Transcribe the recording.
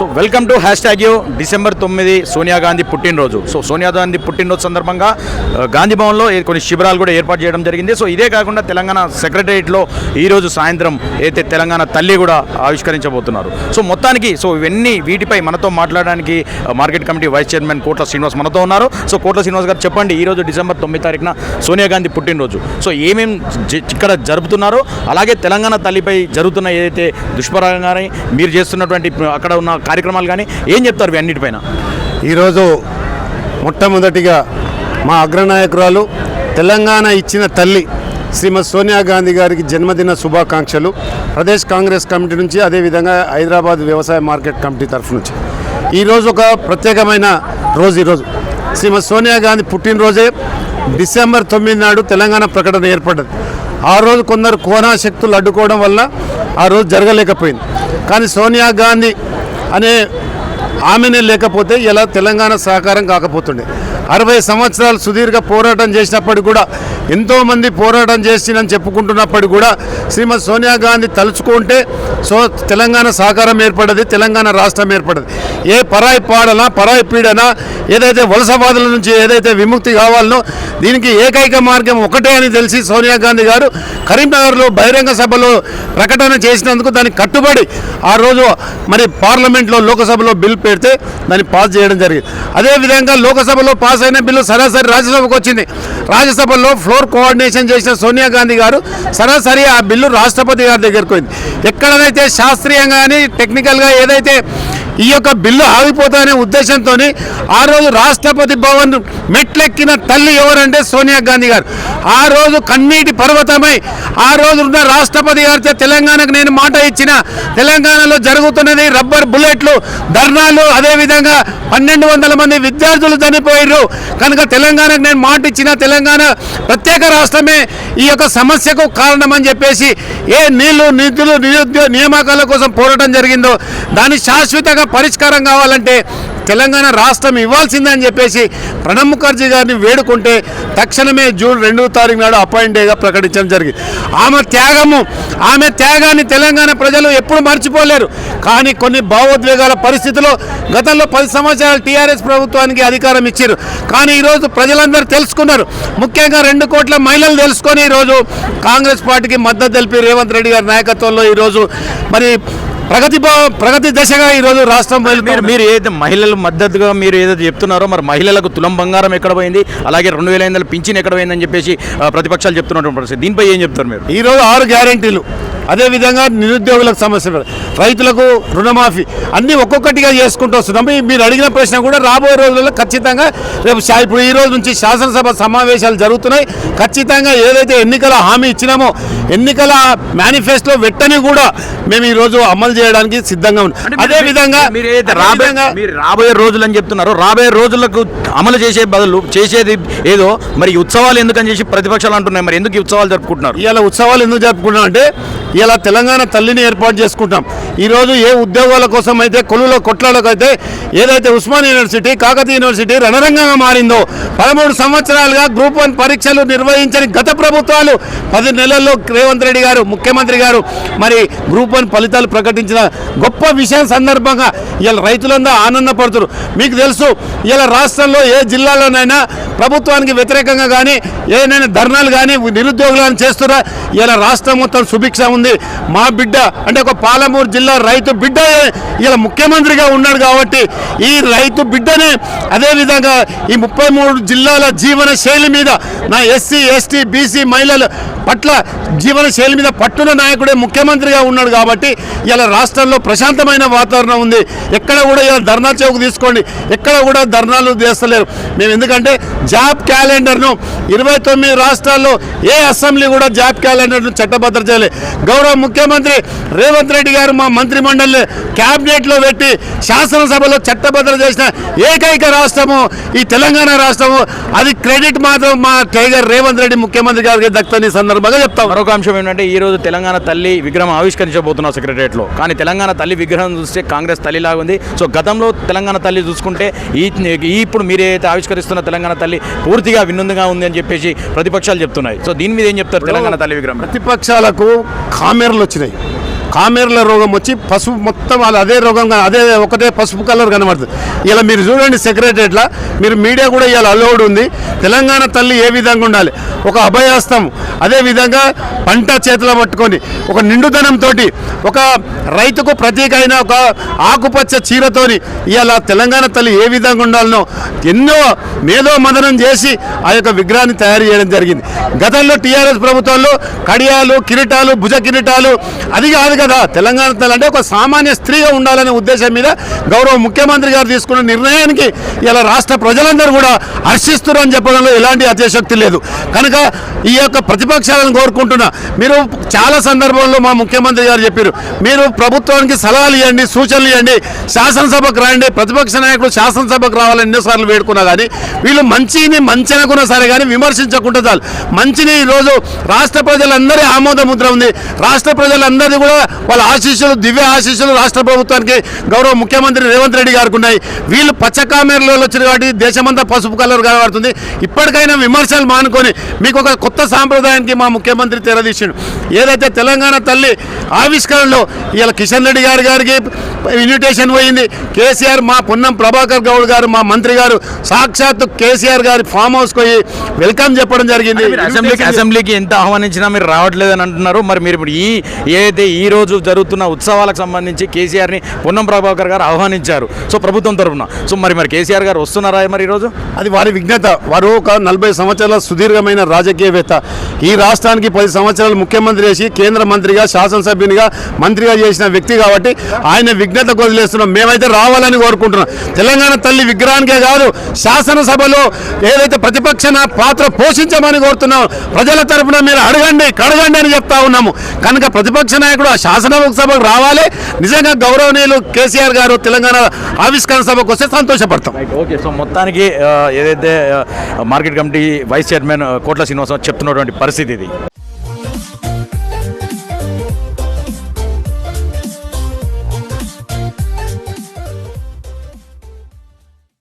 So welcome to hashtag U December తొమ్మిది సోనియా గాంధీ పుట్టినరోజు. So Sonia Gandhi పుట్టినరోజు సందర్భంగా uh, గాంధీ భవన్లో కొన్ని శిబిరాలు కూడా ఏర్పాటు చేయడం జరిగింది. సో ఇదే కాకుండా తెలంగాణ సెక్రటరియట్లో ఈరోజు సాయంత్రం అయితే తెలంగాణ తల్లి కూడా ఆవిష్కరించబోతున్నారు. సో మొత్తానికి సో ఇవన్నీ వీటిపై మనతో మాట్లాడడానికి uh, market committee vice chairman Kotla Srinivas మనతో ఉన్నారు. సో కోట్ల శ్రీనివాస్ గారు చెప్పండి ఈరోజు డిసెంబర్ తొమ్మిది తారీఖున సోనియా గాంధీ పుట్టినరోజు. సో ఏమేం ఇక్కడ జరుపుతున్నారో? అలాగే తెలంగాణ తల్లిపై జరుగుతున్న ఏదైతే దుష్పరంగా మీరు చేస్తున్నటువంటి అక్కడ ఉన్న కార్యక్రమాలు కానీ ఏం చెప్తారు అన్నిటిపైన? ఈరోజు మొట్టమొదటిగా మా అగ్రనాయకురాలు తెలంగాణ ఇచ్చిన తల్లి శ్రీమతి సోనియా గాంధీ గారికి జన్మదిన శుభాకాంక్షలు. ప్రదేశ్ కాంగ్రెస్ కమిటీ నుంచి అదేవిధంగా హైదరాబాద్ వ్యవసాయ మార్కెట్ కమిటీ తరఫు నుంచి. ఈరోజు ఒక ప్రత్యేకమైన రోజు ఈరోజు. శ్రీమతి సోనియా గాంధీ పుట్టినరోజే డిసెంబర్ తొమ్మిది నాడు తెలంగాణ ప్రకటన ఏర్పడ్డది. ఆ రోజు కొందరు కోనా శక్తులు అడ్డుకోవడం వల్ల ఆ రోజు జరగలేకపోయింది. కానీ సోనియా గాంధీ అనే ఆమెనే లేకపోతే ఇలా తెలంగాణ సహకారం కాకపోతుండే. అరవై సంవత్సరాలు సుదీర్ఘ పోరాటం చేసినప్పటికి కూడా ఎంతోమంది పోరాటం చేసిందని చెప్పుకుంటున్నప్పటికీ కూడా శ్రీమతి సోనియా గాంధీ తలుచుకుంటే సో తెలంగాణ సహకారం ఏర్పడది తెలంగాణ రాష్ట్రం ఏర్పడది. ఏ పరాయి పాడన పరాయి పీడన ఏదైతే వలసవాదుల నుంచి ఏదైతే విముక్తి కావాలనో దీనికి ఏకైక మార్గం ఒకటే అని తెలిసి సోనియా గాంధీ గారు కరీంనగర్లో బహిరంగ సభలో ప్రకటన చేసినందుకు దానికి కట్టుబడి ఆ రోజు మరి పార్లమెంట్లో లోకసభలో బిల్ పెడితే దాన్ని పాస్ చేయడం జరిగింది. అదేవిధంగా లోకసభలో పాస్ అయిన బిల్లు సరాసరి రాజ్యసభకు వచ్చింది. రాజ్యసభలో ఫ్లో ఫ్లోర్ కోఆర్డినేషన్ చేసిన సోనియా గాంధీ గారు సరాసరి ఆ బిల్లు రాష్ట్రపతి గారి దగ్గరికి పోయింది. ఎక్కడైతే శాస్త్రీయంగా కానీ టెక్నికల్గా ఏదైతే ఈ యొక్క బిల్లు ఆగిపోతానే ఉద్దేశంతో ఆ రోజు రాష్ట్రపతి భవన్ మెట్లెక్కిన తల్లి ఎవరంటే సోనియా గాంధీ గారు. ఆ రోజు కన్నీటి పర్వతమై ఆ రోజు ఉన్న రాష్ట్రపతి గారితో తెలంగాణకు నేను మాట ఇచ్చిన తెలంగాణలో జరుగుతున్నది రబ్బర్ బుల్లెట్లు ధర్నాలు అదేవిధంగా పన్నెండు వందల మంది విద్యార్థులు చనిపోయారు కనుక తెలంగాణకు నేను మాట ఇచ్చిన తెలంగాణ ప్రత్యేక రాష్ట్రమే ఈ యొక్క సమస్యకు కారణమని చెప్పేసి ఏ నీళ్ళు నిధులు నిరుద్యోగ నియామకాల కోసం పోరాటం జరిగిందో దాని శాశ్వతంగా పరిష్కారం కావాలంటే తెలంగాణ రాష్ట్రం ఇవ్వాల్సిందని చెప్పేసి ప్రణబ్ ముఖర్జీ గారిని వేడుకుంటే తక్షణమే జూన్ రెండవ తారీఖు నాడు అపాయింట్ డేగా ప్రకటించడం జరిగింది. ఆమె త్యాగము ఆమె త్యాగాన్ని తెలంగాణ ప్రజలు ఎప్పుడు మర్చిపోలేరు. కానీ కొన్ని భావోద్వేగాల పరిస్థితిలో గతంలో పది సంవత్సరాలు టీఆర్ఎస్ ప్రభుత్వానికి అధికారం ఇచ్చారు కానీ ఈరోజు ప్రజలందరూ తెలుసుకున్నారు. ముఖ్యంగా రెండు కోట్ల మహిళలు తెలుసుకొని ఈరోజు కాంగ్రెస్ పార్టీకి మద్దతు తెలిపి రేవంత్ రెడ్డి గారి నాయకత్వంలో ఈరోజు మరి ప్రగతి ప్రగతి దశగా ఈరోజు రాష్ట్రం మీరు మీరు ఏదైతే మహిళలు మద్దతుగా మీరు ఏదైతే చెప్తున్నారో మరి మహిళలకు తులం బంగారం ఎక్కడ పోయింది? అలాగే రెండు వేల ఐదు పింఛన్ ఎక్కడ పోయిందని చెప్పేసి ప్రతిపక్షాలు చెప్తున్నటువంటి పరిస్థితి. దీనిపై ఏం చెప్తారు మీరు? ఈరోజు ఆరు గ్యారెంటీలు. అదేవిధంగా నిరుద్యోగులకు సమస్య రైతులకు రుణమాఫీ. అన్నీ ఒక్కొక్కటిగా చేసుకుంటూ వస్తున్నాం. మీరు అడిగిన ప్రశ్న కూడా రాబోయే రోజుల్లో ఖచ్చితంగా రేపు ఇప్పుడు ఈ రోజు నుంచి శాసనసభ సమావేశాలు జరుగుతున్నాయి. ఖచ్చితంగా ఏదైతే ఎన్నికల హామీ ఇచ్చినామో ఎన్నికల మేనిఫెస్టో వెట్టని కూడా మేము ఈరోజు అమలు చేయడానికి సిద్ధంగా ఉన్నాం. మీరు- అదే విధంగా మీరు ఏదైతే రాబోయే మీరు రాబోయే రోజులు అని చెప్తున్నారో. రాబోయే రోజులకు అమలు చేసే బదులు చేసేది ఏదో మరి ఉత్సవాలు ఎందుకని చేసి ప్రతిపక్షాలు అంటున్నాయి. మరి ఎందుకు ఈ ఉత్సవాలు జరుపుకుంటున్నారు? ఇవాళ ఉత్సవాలు ఎందుకు జరుపుకుంటాం అంటే ఇలా తెలంగాణ తల్లిని ఏర్పాటు చేసుకుంటాం. ఈరోజు ఏ ఉద్యోగాల కోసం అయితే కొలువులో కొట్లాడకైతే ఏదైతే ఉస్మాన్ యూనివర్సిటీ కాకతీయ యూనివర్సిటీ రణరంగంగా మారిందో పదమూడు సంవత్సరాలుగా గ్రూప్ వన్ పరీక్షలు నిర్వహించని గత ప్రభుత్వాలు పది నెలల్లో రేవంత్ రెడ్డి గారు ముఖ్యమంత్రి గారు మరి గ్రూప్ వన్ ఫలితాలు ప్రకటించిన గొప్ప విషయం సందర్భంగా ఇలా రైతులందరూ ఆనందపడుతున్నారు. మీకు తెలుసు ఇలా రాష్ట్రంలో ఏ జిల్లాలోనైనా ప్రభుత్వానికి వ్యతిరేకంగా కానీ ఏదైనా ధర్నాలు కానీ నిరుద్యోగులు కానీ చేస్తున్నా ఇలా రాష్ట్రం మొత్తం సుభిక్ష ఉంది. మా బిడ్డ అంటే ఒక పాలమూరు జిల్లా రైతు బిడ్డ ఇలా ముఖ్యమంత్రిగా ఉన్నాడు కాబట్టి ఈ రైతు బిడ్డనే అదేవిధంగా ఈ ముప్పై మూడు జిల్లాల జీవన శైలి మీద నా ఎస్సీ ఎస్టీ బీసీ మహిళల పట్ల జీవన శైలి మీద పట్టున నాయకుడే ముఖ్యమంత్రిగా ఉన్నాడు కాబట్టి ఇలా రాష్ట్రంలో ప్రశాంతమైన వాతావరణం ఉంది. ఎక్కడ కూడా ఇలా ధర్నా చౌక్ తీసుకోండి. ఎక్కడ కూడా ధర్నాలు చేస్తలేరు. మేము ఎందుకంటే జాబ్ క్యాలెండర్ను ఇరవై తొమ్మిది రాష్ట్రాల్లో ఏ అసెంబ్లీ కూడా జాబ్ క్యాలెండర్ను చట్టభద్ర చేయలేదు గౌరవ ముఖ్యమంత్రి రేవంత్ రెడ్డి గారు మా మంత్రి మండలి క్యాబినెట్లో పెట్టి శాసనసభలో చట్టభద్ర చేసిన ఏకైక రాష్ట్రము ఈ తెలంగాణ రాష్ట్రము. అది క్రెడిట్ మాత్రం మా టైగర్ రేవంత్ రెడ్డి ముఖ్యమంత్రి గారికి దక్కుతుంది సందర్భంగా చెప్తాం. మరొక అంశం ఏంటంటే ఈరోజు తెలంగాణ తల్లి విగ్రహం ఆవిష్కరించబోతున్నాం సెక్రటరియట్లో. కానీ తెలంగాణ తల్లి విగ్రహం చూస్తే కాంగ్రెస్ తల్లిలాగా ఉంది సో గతంలో తెలంగాణ తల్లి చూసుకుంటే ఈ ఈ ఇప్పుడు మీరు ఏదైతే ఆవిష్కరిస్తున్న తెలంగాణ తల్లి పూర్తిగా విన్నుందుగా ఉంది అని చెప్పేసి ప్రతిపక్షాలు చెప్తున్నాయి. సో దీని మీద ఏం చెప్తారు తెలంగాణ తల్లి విగ్రహం ప్రతిపక్షాలకు కామెర్లు వచ్చినాయి. కామెర్ల రోగం వచ్చి పసుపు మొత్తం వాళ్ళు అదే రోగం అదే ఒకటే పసుపు కలర్ కనబడుతుంది. ఇలా మీరు చూడండి సెక్రటరియట్లా మీరు మీడియా కూడా ఇవాళ అలౌడ్ ఉంది. తెలంగాణ తల్లి ఏ విధంగా ఉండాలి? ఒక అభయాస్తం అదేవిధంగా పంట చేతిలో పట్టుకొని ఒక నిండుదనంతో ఒక రైతుకు ప్రతీక అయిన ఒక ఆకుపచ్చ చీరతోని ఇవాళ తెలంగాణ తల్లి ఏ విధంగా ఉండాలనో ఎన్నో మేధో మదనం చేసి ఆ యొక్క విగ్రహాన్ని తయారు చేయడం జరిగింది. గతంలో టీఆర్ఎస్ ప్రభుత్వంలో కడియాలు కిరీటాలు భుజ కిరీటాలు అది కాదు కదా. తెలంగాణ తల్లి అంటే ఒక సామాన్య స్త్రీగా ఉండాలనే ఉద్దేశం మీద గౌరవ ముఖ్యమంత్రి గారు తీసుకున్న నిర్ణయానికి ఇలా రాష్ట్ర ప్రజలందరూ కూడా హర్షిస్తున్నారు అని చెప్పడంలో ఎలాంటి అత్యశక్తి లేదు. కనుక ఈ యొక్క ప్రతిపక్షాలను కోరుకుంటున్నా. మీరు చాలా సందర్భంలో మా ముఖ్యమంత్రి గారు చెప్పారు. మీరు ప్రభుత్వానికి సలహాలు ఇవ్వండి సూచనలు ఇవ్వండి. శాసనసభకు రాయండి ప్రతిపక్ష నాయకులు శాసనసభకు రావాలని ఎన్నోసార్లు వేడుకున్నా కానీ వీళ్ళు మంచిని మంచి అనుకున్నా సరే కానీ విమర్శించకుండా చాలు. మంచిని ఈరోజు రాష్ట్ర ప్రజలందరి ఆమోద ముద్ర ఉంది. రాష్ట్ర ప్రజలందరినీ కూడా వాళ్ళ ఆశీస్సులు దివ్య ఆశీస్సులు రాష్ట్ర ప్రభుత్వానికి గౌరవ ముఖ్యమంత్రి రేవంత్ రెడ్డి గారికి ఉన్నాయి. వీళ్ళు పచ్చకామెరులో వచ్చిన కాబట్టి దేశమంతా పసుపు కలర్ కనబడుతుంది. ఇప్పటికైనా విమర్శలు మానుకొని మీకు ఒక కొత్త సాంప్రదాయానికి మా ముఖ్యమంత్రి తెరదీసిండు. ఏదైతే తెలంగాణ తల్లి ఆవిష్కరణలో ఇవాళ కిషన్ రెడ్డి గారి గారికి ఇన్విటేషన్ పోయింది. కేసీఆర్ మా పొన్నం ప్రభాకర్ గౌడ్ గారు మా మంత్రి గారు సాక్షాత్ కేసీఆర్ గారి ఫామ్ హౌస్ పోయి వెల్కమ్ చెప్పడం జరిగింది. అసెంబ్లీకి అసెంబ్లీకి ఎంత ఆహ్వానించినా మీరు రావట్లేదని అంటున్నారు. మరి మీరు ఇప్పుడు ఈ ఏదైతే ఈ రోజు జరుగుతున్న ఉత్సవాలకు సంబంధించి కేసీఆర్ని పొన్నం ప్రభాకర్ గారు ఆహ్వానించారు. సో ప్రభుత్వం తరఫున సో మరి మరి కేసీఆర్ గారు వస్తున్నారా మరి ఈరోజు? అది వారి విజ్ఞత. వారు ఒక నలభై సంవత్సరాల సుదీర్ఘమైన రాజకీయవేత్త. ఈ రాష్ట్రానికి పది సంవత్సరాలు ముఖ్యమంత్రి చేసి కేంద్ర మంత్రిగా శాసనసభ్యునిగా మంత్రిగా చేసిన వ్యక్తి కాబట్టి ఆయన విఘ్నత వదిలేస్తున్నాం మేమైతే రావాలని కోరుకుంటున్నాం. తెలంగాణ తల్లి విగ్రహానికే కాదు శాసనసభలో ఏదైతే ప్రతిపక్ష పాత్ర పోషించమని కోరుతున్నాం ప్రజల తరపున మీరు అడగండి కడగండి అని చెప్తా ఉన్నాము. కనుక ప్రతిపక్ష నాయకుడు ఆ శాసనసభకు రావాలి. నిజంగా గౌరవనీయులు కేసీఆర్ గారు తెలంగాణ ఆవిష్కరణ సభకు వస్తే సంతోషపడతాం. ఓకే. సో మొత్తానికి ఏదైతే మార్కెట్ కమిటీ వైస్ చైర్మన్ కోట్ల శ్రీనివాసరావు చెప్తున్నటువంటి పరిస్థితి ఇది.